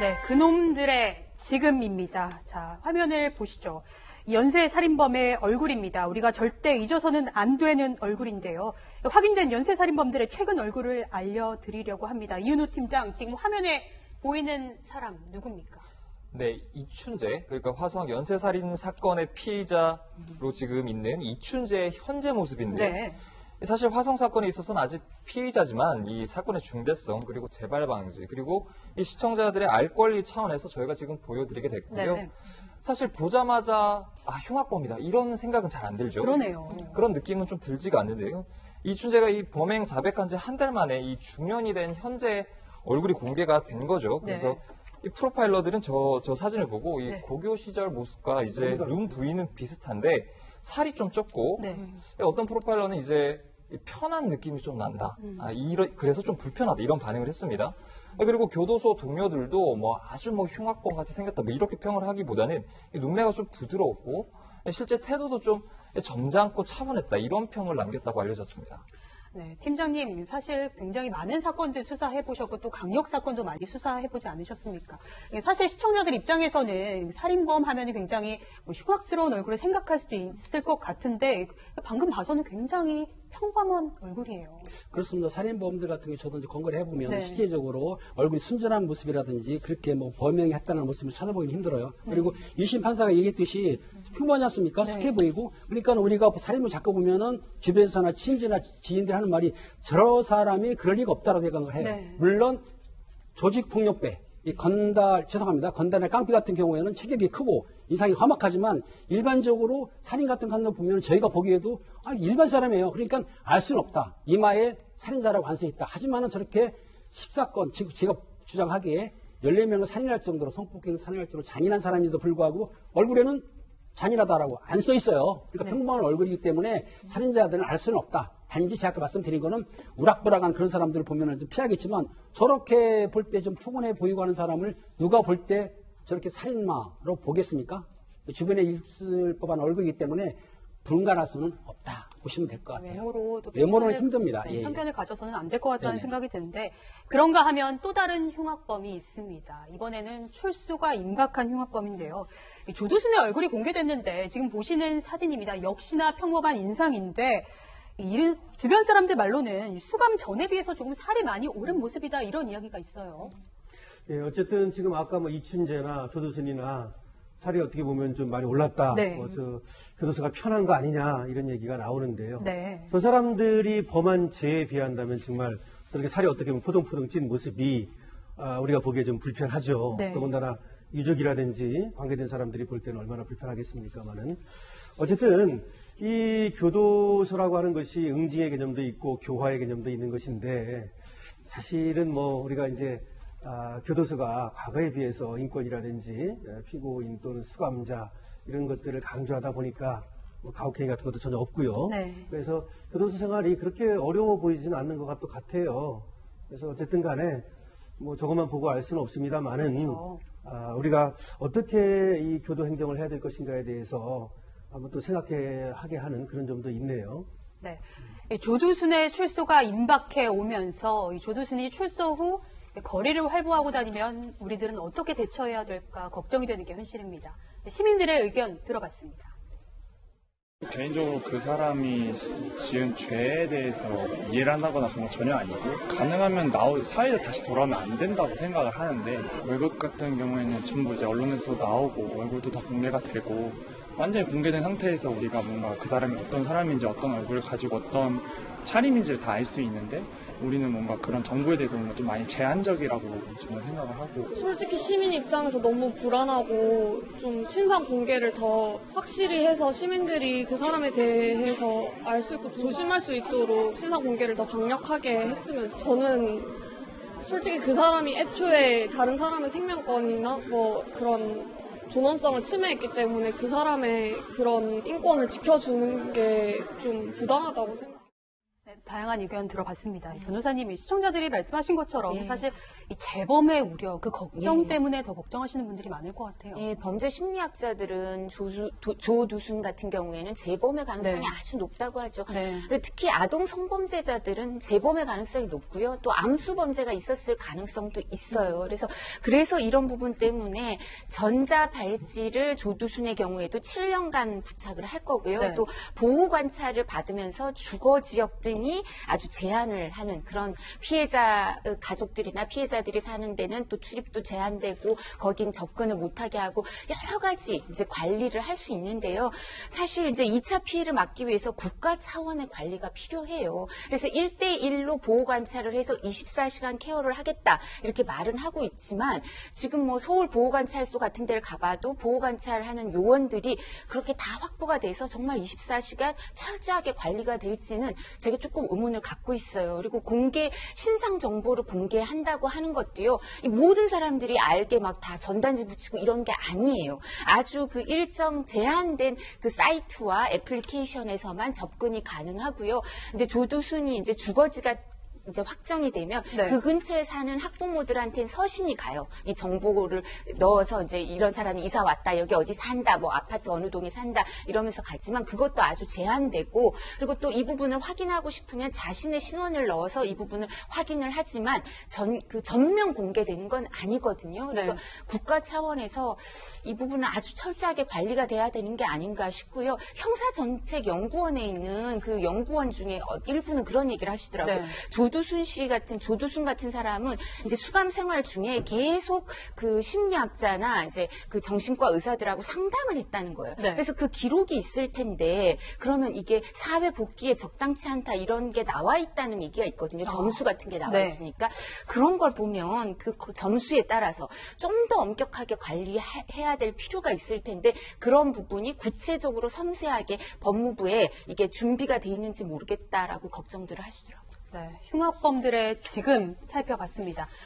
네, 그놈들의 지금입니다. 자, 화면을 보시죠. 연쇄 살인범의 얼굴입니다. 우리가 절대 잊어서는 안 되는 얼굴인데요. 확인된 연쇄 살인범들의 최근 얼굴을 알려드리려고 합니다. 이은우 팀장, 지금 화면에 보이는 사람 누굽니까? 네, 이춘재, 그러니까 화성 연쇄살인 사건의 피의자로 지금 있는 이춘재의 현재 모습인데, 네. 사실 화성 사건에 있어서는 아직 피의자지만 이 사건의 중대성 그리고 재발 방지 그리고 이 시청자들의 알 권리 차원에서 저희가 지금 보여드리게 됐고요. 네. 사실 보자마자 아 흉악범이다 이런 생각은 잘 안 들죠. 그러네요. 그런 느낌은 좀 들지가 않는데요. 이춘재가 이 범행 자백한 지 한 달 만에 이 중년이 된 현재 얼굴이 공개가 된 거죠. 그래서 이 프로파일러들은 저, 저 사진을 보고 이 네. 고교 시절 모습과 이제 눈 부위는 비슷한데 살이 좀 쪘고 네. 어떤 프로파일러는 이제 이 편한 느낌이 좀 난다. 음. 아, 이러, 그래서 좀 불편하다. 이런 반응을 했습니다. 그리고 교도소 동료들도 뭐 아주 뭐 흉악범 같이 생겼다. 뭐 이렇게 평을 하기보다는 이 눈매가 좀 부드러웠고 실제 태도도 좀 점잖고 차분했다. 이런 평을 남겼다고 알려졌습니다. 네, 팀장님, 사실 굉장히 많은 사건들 수사해 보셨고 또 강력 사건도 많이 수사해 보지 않으셨습니까? 예, 사실 시청자들 입장에서는 살인범 하면 굉장히 뭐 흉악스러운 얼굴을 생각할 수도 있을 것 같은데 방금 봐서는 굉장히 평범한 얼굴이에요. 그렇습니다. 살인범들 같은 경우 저도 이제 건거를 해보면 네. 실제적으로 얼굴이 순전한 모습이라든지 그렇게 뭐 범행이 했다는 모습을 찾아보기 힘들어요. 네. 그리고 이심 판사가 얘기했듯이 평범하지 않습니까? 숙해 보이고 그러니까 우리가 살인을 잡고 보면은 주변에서나 친지나 지인들이 하는 말이 저 사람이 그럴 리가 없다라고 생각을 해요. 네. 물론 조직폭력배, 이 건달, 죄송합니다. 건달의 깡패 같은 경우에는 체격이 크고 인상이 험악하지만 일반적으로 살인 같은 거 보면 저희가 보기에도 아, 일반 사람이에요. 그러니까 알 수는 없다. 이마에 살인자라고 안 써 있다. 하지만은 저렇게 14건, 지- 제가 주장하기에 14명을 살인할 정도로 성폭행 살인할 정도로 잔인한 사람인데도 불구하고 얼굴에는 잔인하다라고 안 써 있어요. 그러니까 평범한 얼굴이기 때문에 살인자들은 알 수는 없다. 단지 제가 아까 말씀드린 거는 우락부락한 그런 사람들을 보면 좀 피하겠지만 저렇게 볼 때좀 포근해 보이고 하는 사람을 누가 볼 때 저렇게 살인마로 보겠습니까? 주변에 있을 법한 얼굴이기 때문에 불가할 수는 없다. 보시면 될 것 같아요. 외모로 또 외모로는 편견을- 힘듭니다. 네, 예, 예. 편견을 가져서는 안 될 것 같다는 네네. 생각이 드는데 그런가 하면 또 다른 흉악범이 있습니다. 이번에는 출소가 임박한 흉악범인데요. 이 조두순의 얼굴이 공개됐는데 지금 보시는 사진입니다. 역시나 평범한 인상인데 이 이른- 주변 사람들 말로는 수감 전에 비해서 조금 살이 많이 오른 모습이다 이런 이야기가 있어요. 예, 어쨌든 지금 아까 뭐 이춘재나 조두순이나 살이 어떻게 보면 좀 많이 올랐다. 네. 뭐 저 교도소가 편한 거 아니냐 이런 얘기가 나오는데요. 네. 저 사람들이 범한 죄에 비한다면 정말 저렇게 살이 어떻게 보면 포동포동 찐 모습이 아, 우리가 보기에 좀 불편하죠. 네. 더군다나 유족이라든지 관계된 사람들이 볼 때는 얼마나 불편하겠습니까만은 어쨌든 이 교도소라고 하는 것이 응징의 개념도 있고 교화의 개념도 있는 것인데 사실은 뭐 우리가 이제 아, 교도소가 과거에 비해서 인권이라든지 에, 피고인 또는 수감자 이런 것들을 강조하다 보니까 뭐 가혹행위 같은 것도 전혀 없고요. 네. 그래서 교도소 생활이 그렇게 어려워 보이지는 않는 것 같도 같아요. 그래서 어쨌든 간에 뭐 저것만 보고 알 수는 없습니다만은 그렇죠. 아, 우리가 어떻게 이 교도 행정을 해야 될 것인가에 대해서 한번 또 생각해 하게 하는 그런 점도 있네요. 네. 이 조두순의 출소가 임박해 오면서 이 조두순이 출소 후 거리를 활보하고 다니면 우리들은 어떻게 대처해야 될까 걱정이 되는 게 현실입니다. 시민들의 의견 들어봤습니다. 개인적으로 그 사람이 지은 죄에 대해서 이해를 한다거나 그런 건 전혀 아니고 가능하면 나오 사회로 다시 돌아오면 안 된다고 생각을 하는데 외국 같은 경우에는 전부 이제 언론에서 나오고 얼굴도 다 공개가 되고 완전히 공개된 상태에서 우리가 뭔가 그 사람이 어떤 사람인지 어떤 얼굴을 가지고 어떤 차림인지를 다 알 수 있는데 우리는 뭔가 그런 정보에 대해서 뭔가 좀 많이 제한적이라고 저는 생각을 하고. 솔직히 시민 입장에서 너무 불안하고 좀 신상 공개를 더 확실히 해서 시민들이 그 사람에 대해서 알 수 있고 조심할 수 있도록 신상 공개를 더 강력하게 했으면 저는 솔직히 그 사람이 애초에 다른 사람의 생명권이나 뭐 그런 존엄성을 침해했기 때문에 그 사람의 그런 인권을 지켜주는 게 좀 부당하다고. 네, 다양한 의견 들어봤습니다. 변호사님이 시청자들이 말씀하신 것처럼 네. 사실 이 재범의 우려, 그 걱정 네. 때문에 더 걱정하시는 분들이 많을 것 같아요. 예, 범죄 심리학자들은 조수, 도- 조두순 같은 경우에는 재범의 가능성이 네. 아주 높다고 하죠. 네. 그리고 특히 아동 성범죄자들은 재범의 가능성이 높고요. 또 암수 범죄가 있었을 가능성도 있어요. 그래서 그래서 이런 부분 때문에 전자 발찌를 조두순의 경우에도 7년간 부착을 할 거고요. 네. 또 보호 관찰을 받으면서 주거 지역 등이 아주 제한을 하는 그런 피해자 어, 가족들이나 피해자들이 사는 데는 또 출입도 제한되고 거긴 접근을 못하게 하고 여러 가지 이제 관리를 할 수 있는데요. 사실 이제 2차 피해를 막기 위해서 국가 차원의 관리가 필요해요. 그래서 1대1로 보호 관찰을 해서 24시간 케어를 하겠다 이렇게 말은 하고 있지만 지금 뭐 서울 보호 관찰소 같은 데를 가봐도 보호 관찰하는 요원들이 그렇게 다 확보가 돼서 정말 24시간 철저하게 관리가 될지는 제가 조금 의문을 갖고 있어요. 그리고 공개 신상 정보를 공개한다고 하는 것도요. 이 모든 사람들이 알게 막 다 전단지 붙이고 이런 게 아니에요. 아주 그 일정 제한된 그 사이트와 애플리케이션에서만 접근이 가능하고요. 이제 조두순이 이제 주거지가 이제 확정이 되면 네. 그 근처에 사는 학부모들한테는 서신이 가요. 이 정보를 넣어서 이제 이런 사람이 이사 왔다, 여기 어디 산다, 뭐 아파트 어느 동에 산다 이러면서 가지만 그것도 아주 제한되고 그리고 또 이 부분을 확인하고 싶으면 자신의 신원을 넣어서 이 부분을 확인을 하지만 전 그 전면 공개되는 건 아니거든요. 그래서 네. 국가 차원에서 이 부분은 아주 철저하게 관리가 돼야 되는 게 아닌가 싶고요. 형사정책연구원에 있는 그 연구원 중에 어, 일부는 그런 얘기를 하시더라고요. 네. 조두순 씨 같은 조두순 같은 사람은 이제 수감 생활 중에 계속 그 심리학자나 이제 그 정신과 의사들하고 상담을 했다는 거예요. 네. 그래서 그 기록이 있을 텐데 그러면 이게 사회 복귀에 적당치 않다 이런 게 나와 있다는 얘기가 있거든요. 점수 같은 게 나와 네. 있으니까 그런 걸 보면 그 점수에 따라서 좀 더 엄격하게 관리해야 될 필요가 있을 텐데 그런 부분이 구체적으로 섬세하게 법무부에 이게 준비가 돼 있는지 모르겠다라고 걱정들을 하시더라고요. 네, 흉악범들의 지금 살펴봤습니다.